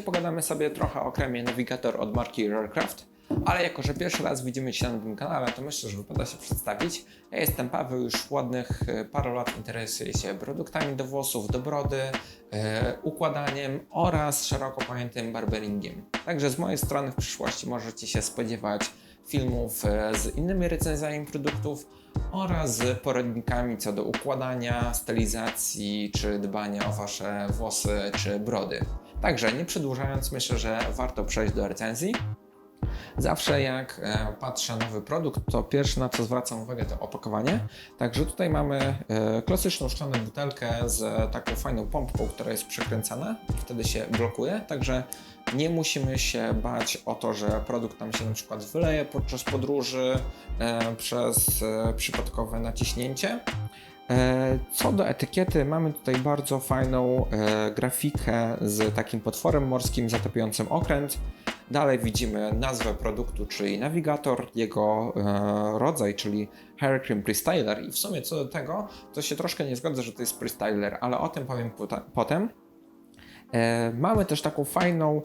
Dzisiaj pogadamy sobie trochę o kremie Navigator od marki Rarecraft, ale jako, że pierwszy raz widzimy się na tym kanale, to myślę, że wypada się przedstawić. Ja jestem Paweł, już ładnych e, parę lat interesuję się produktami do włosów, do brody, e, układaniem oraz szeroko pojętym barberingiem. Także z mojej strony w przyszłości możecie się spodziewać filmów e, z innymi recenzjami produktów oraz poradnikami co do układania, stylizacji czy dbania o Wasze włosy czy brody. Także nie przedłużając, myślę, że warto przejść do recenzji. Zawsze jak e, patrzę na nowy produkt, to pierwsze na co zwracam uwagę to opakowanie. Także tutaj mamy e, klasyczną szklaną butelkę z taką fajną pompką, która jest przekręcana wtedy się blokuje. Także nie musimy się bać o to, że produkt nam się na przykład wyleje podczas podróży e, przez e, przypadkowe naciśnięcie. E, Co do etykiety, mamy tutaj bardzo fajną e, grafikę z takim potworem morskim zatapiającym okręt. Dalej widzimy nazwę produktu, czyli nawigator, jego e, rodzaj, czyli Hair Cream Prestyler. I w sumie co do tego, to się troszkę nie zgodzę, że to jest Prestyler, ale o tym powiem potem. Mamy też taką fajną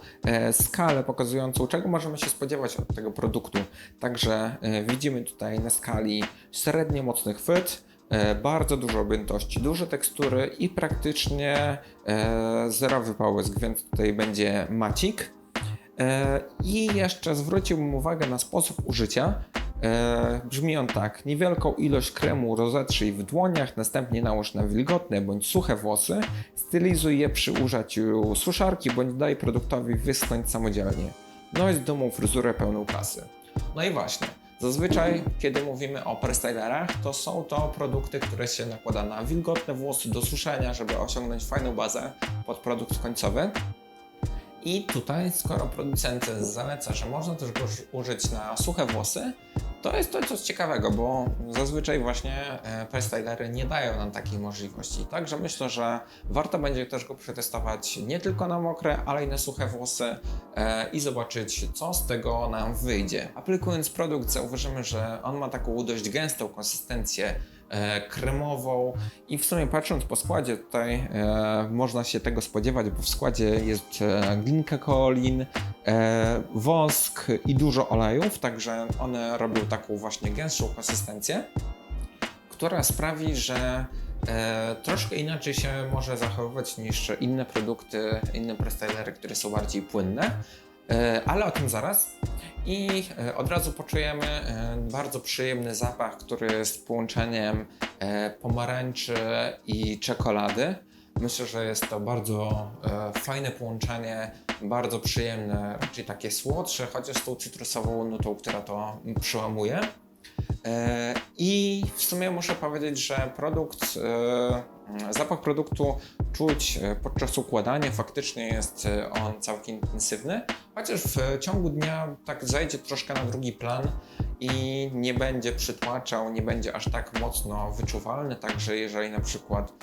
skalę pokazującą, czego możemy się spodziewać od tego produktu. Także widzimy tutaj na skali średnio mocny chwyt, bardzo dużo objętości, duże tekstury i praktycznie e, zerowy połysk, więc tutaj będzie macik. E, I jeszcze zwróciłbym uwagę na sposób użycia. E, brzmi on tak: niewielką ilość kremu rozetrzyj w dłoniach, następnie nałóż na wilgotne bądź suche włosy. Stylizuj je przy użyciu suszarki bądź daj produktowi wyschnąć samodzielnie. Noś z dumą fryzurę pełną kasy. No i właśnie. Zazwyczaj, kiedy mówimy o prestylerach, to są to produkty, które się nakłada na wilgotne włosy do suszenia, żeby osiągnąć fajną bazę pod produkt końcowy. I tutaj, skoro producent zaleca, że można też go użyć na suche włosy, to jest to coś ciekawego, bo zazwyczaj właśnie e, prestylery nie dają nam takiej możliwości. Także myślę, że warto będzie też go przetestować nie tylko na mokre, ale i na suche włosy e, i zobaczyć, co z tego nam wyjdzie. Aplikując produkt, zauważymy, że on ma taką dość gęstą konsystencję e, kremową i w sumie patrząc po składzie tutaj e, można się tego spodziewać, bo w składzie jest glinka kaolin, e, wosk i dużo olejów, także one robią taką właśnie gęstszą konsystencję, która sprawi, że e, troszkę inaczej się może zachowywać niż inne produkty, inne prestylery, które są bardziej płynne. E, ale o tym zaraz. I e, od razu poczujemy e, bardzo przyjemny zapach, który jest połączeniem e, pomarańczy i czekolady. Myślę, że jest to bardzo e, fajne połączenie, bardzo przyjemne, raczej takie słodsze, chociaż tą cytrusową nutą, która to przełamuje. E, I w sumie muszę powiedzieć, że produkt, e, zapach produktu czuć e, podczas układania, faktycznie jest e, on całkiem intensywny, chociaż w ciągu dnia tak zajdzie troszkę na drugi plan i nie będzie przytłaczał, nie będzie aż tak mocno wyczuwalny, także jeżeli na przykład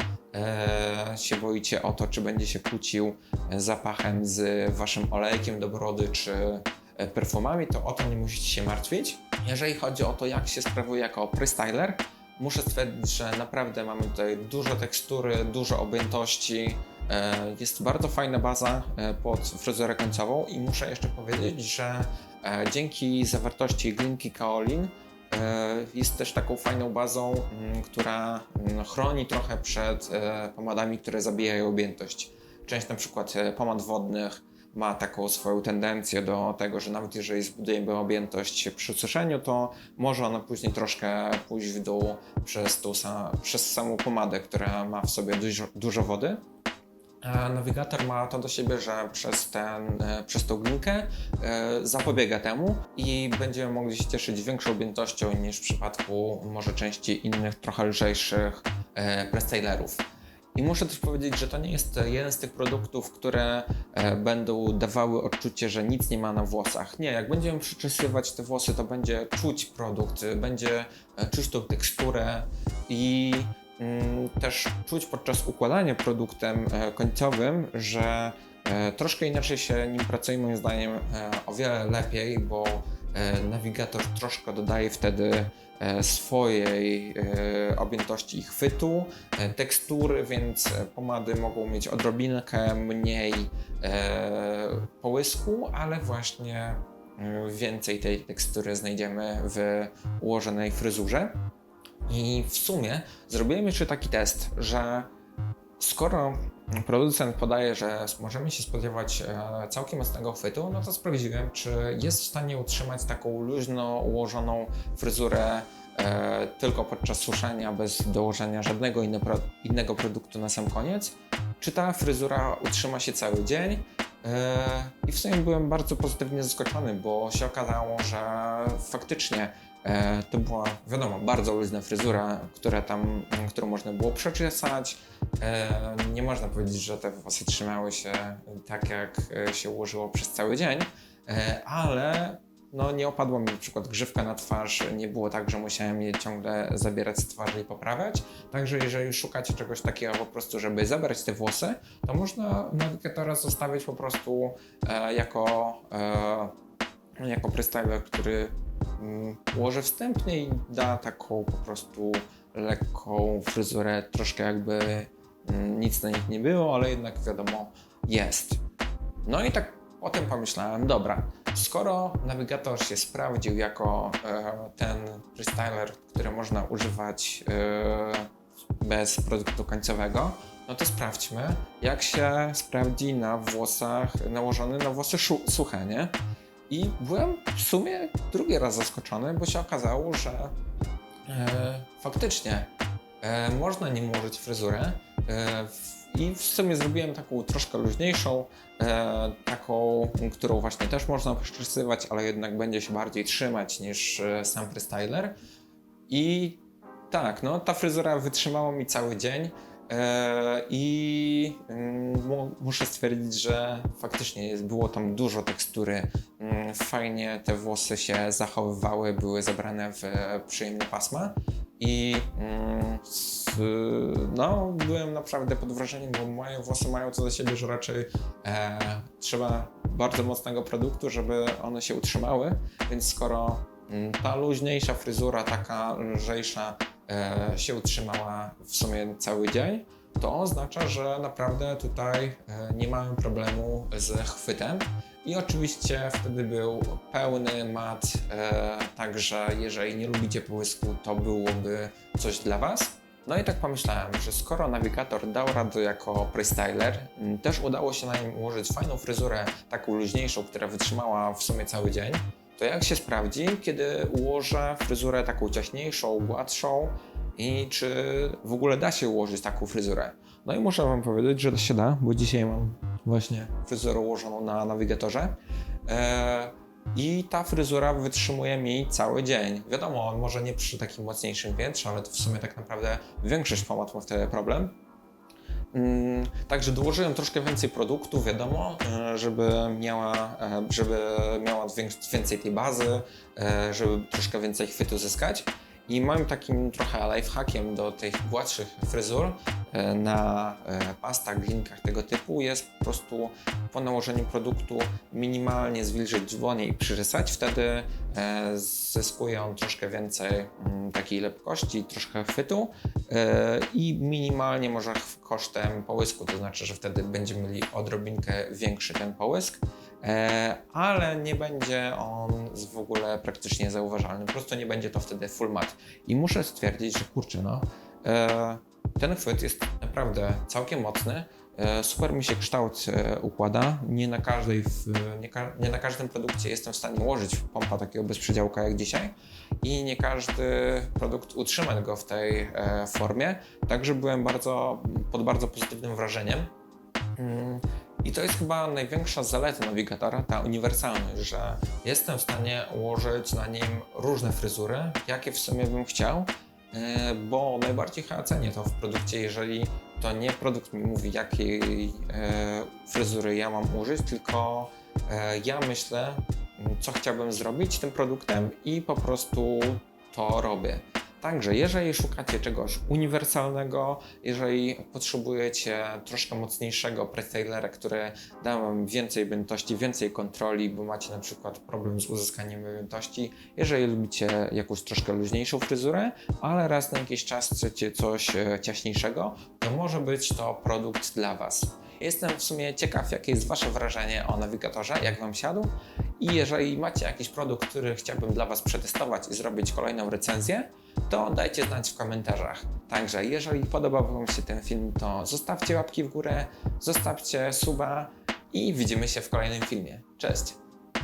się boicie o to, czy będzie się kłócił e, zapachem z waszym olejkiem do brody, czy e, perfumami, to o to nie musicie się martwić. Jeżeli chodzi o to, jak się sprawuje jako prestyler, muszę stwierdzić, że naprawdę mamy tutaj dużo tekstury, dużo objętości. E, Jest bardzo fajna baza e, pod fryzurę końcową i muszę jeszcze powiedzieć, że e, dzięki zawartości glinki kaolin e, jest też taką fajną bazą, mm, która mm, chroni trochę przed e, pomadami, które zabijają objętość. Część na przykład e, pomad wodnych ma taką swoją tendencję do tego, że nawet jeżeli zbudujemy objętość przy suszeniu, to może ona później troszkę pójść w dół przez, tą, przez samą pomadę, która ma w sobie dużo, dużo wody. A nawigator ma to do siebie, że przez, ten, e, przez tą glinkę e, zapobiega temu i będziemy mogli się cieszyć większą objętością niż w przypadku może części innych, trochę lżejszych e, prestylerów. I muszę też powiedzieć, że to nie jest jeden z tych produktów, które e, będą dawały odczucie, że nic nie ma na włosach. Nie, jak będziemy przyczesywać te włosy, to będzie czuć produkt, będzie e, czuć tą teksturę i też czuć podczas układania produktem e, końcowym, że E, troszkę inaczej się nim pracuje moim zdaniem e, o wiele lepiej, bo nawigator troszkę dodaje wtedy swojej objętości i chwytu, tekstury, więc pomady mogą mieć odrobinkę mniej połysku, ale właśnie e, więcej tej tekstury znajdziemy w ułożonej fryzurze. I w sumie zrobiłem jeszcze taki test, że skoro producent podaje, że możemy się spodziewać e, całkiem mocnego chwytu, no to sprawdziłem, czy jest w stanie utrzymać taką luźno ułożoną fryzurę e, tylko podczas suszenia, bez dołożenia żadnego innego produktu na sam koniec. Czy ta fryzura utrzyma się cały dzień? E, I w sumie byłem bardzo pozytywnie zaskoczony, bo się okazało, że faktycznie e, to była, wiadomo, bardzo luźna fryzura, która tam, którą można było przeczesać. E, nie można powiedzieć, że te włosy trzymały się tak, jak się ułożyło przez cały dzień, ale no, nie opadła mi na przykład grzywka na twarz, nie było tak, że musiałem je ciągle zabierać z twarzy i poprawiać. Także jeżeli szukacie czegoś takiego po prostu, żeby zabrać te włosy, to można nawigatora zostawić po prostu e, jako, e, jako prestyler, który mm, ułoży wstępnie i da taką po prostu lekką fryzurę, troszkę jakby mm, nic na nich nie było, ale jednak wiadomo, jest. No i tak potem pomyślałem, dobra, skoro nawigator się sprawdził jako e, ten freestyler, który można używać e, bez produktu końcowego, no to sprawdźmy, jak się sprawdzi na włosach, nałożony na włosy suche, nie? I byłem w sumie drugi raz zaskoczony, bo się okazało, że e, faktycznie e, można nim ułożyć fryzurę. E, I w sumie zrobiłem taką troszkę luźniejszą, e, taką, którą właśnie też można przyczesywać, ale jednak będzie się bardziej trzymać niż e, sam freestyler. I tak, no ta fryzura wytrzymała mi cały dzień. I mm, mu- muszę stwierdzić, że faktycznie było tam dużo tekstury. Mm, Fajnie te włosy się zachowywały, były zabrane w przyjemne pasma. I mm, no, byłem naprawdę pod wrażeniem, bo moje włosy mają co do siebie, że raczej e, trzeba bardzo mocnego produktu, żeby one się utrzymały. Więc skoro mm, ta luźniejsza fryzura, taka lżejsza, e, się utrzymała w sumie cały dzień, to oznacza, że naprawdę tutaj e, nie mamy problemu z chwytem. I oczywiście wtedy był pełny mat, e, także jeżeli nie lubicie połysku, to byłoby coś dla Was. No i tak pomyślałem, że skoro nawigator dał radę jako freestyler, też udało się na nim ułożyć fajną fryzurę, taką luźniejszą, która wytrzymała w sumie cały dzień, to jak się sprawdzi, kiedy ułożę fryzurę taką ciaśniejszą, gładszą i czy w ogóle da się ułożyć taką fryzurę. No i muszę Wam powiedzieć, że się da, bo dzisiaj mam właśnie fryzurę ułożoną na nawigatorze. E, I ta fryzura wytrzymuje mi cały dzień. Wiadomo, może nie przy takim mocniejszym wietrze, ale to w sumie tak naprawdę większość pomad ma wtedy problem. Mm, Także dołożyłem troszkę więcej produktu, wiadomo, e, żeby miała, e, żeby miała wię- więcej tej bazy, żeby troszkę więcej chwytu zyskać. I moim takim trochę lifehackiem do tych gładszych fryzur e, na e, pastach, glinkach tego typu jest po prostu po nałożeniu produktu minimalnie zwilżyć dłonie i przyrysać. Wtedy e, zyskuje on troszkę więcej mm, takiej lepkości, troszkę chwytu i minimalnie może kosztem połysku, to znaczy, że wtedy będziemy mieli odrobinkę większy ten połysk. E, ale nie będzie on w ogóle praktycznie zauważalny. Po prostu nie będzie to wtedy full mat. I muszę stwierdzić, że kurczę, no, e, ten chwyt jest naprawdę całkiem mocny. E, super mi się kształt układa. Nie na, każdej, w, nie, ka, nie na każdym produkcie jestem w stanie ułożyć pompa takiego bezprzedziałka jak dzisiaj. I nie każdy produkt utrzyma go w tej formie. Także byłem bardzo, pod bardzo pozytywnym wrażeniem. I to jest chyba największa zaleta nawigatora, ta uniwersalność, że jestem w stanie ułożyć na nim różne fryzury, jakie w sumie bym chciał, e, bo najbardziej chyba cenię to w produkcie, jeżeli to nie produkt mi mówi, jakiej e, fryzury ja mam użyć, tylko e, ja myślę, co chciałbym zrobić tym produktem i po prostu to robię. Także jeżeli szukacie czegoś uniwersalnego, jeżeli potrzebujecie troszkę mocniejszego pretailera, który da Wam więcej objętości, więcej kontroli, bo macie na przykład problem z uzyskaniem objętości, jeżeli lubicie jakąś troszkę luźniejszą fryzurę, ale raz na jakiś czas chcecie coś e, ciaśniejszego, to może być to produkt dla Was. Jestem w sumie ciekaw, jakie jest Wasze wrażenie o nawigatorze, jak Wam siadł. I jeżeli macie jakiś produkt, który chciałbym dla Was przetestować i zrobić kolejną recenzję, to dajcie znać w komentarzach. Także jeżeli podobał Wam się ten film, to zostawcie łapki w górę, zostawcie suba i widzimy się w kolejnym filmie. Cześć!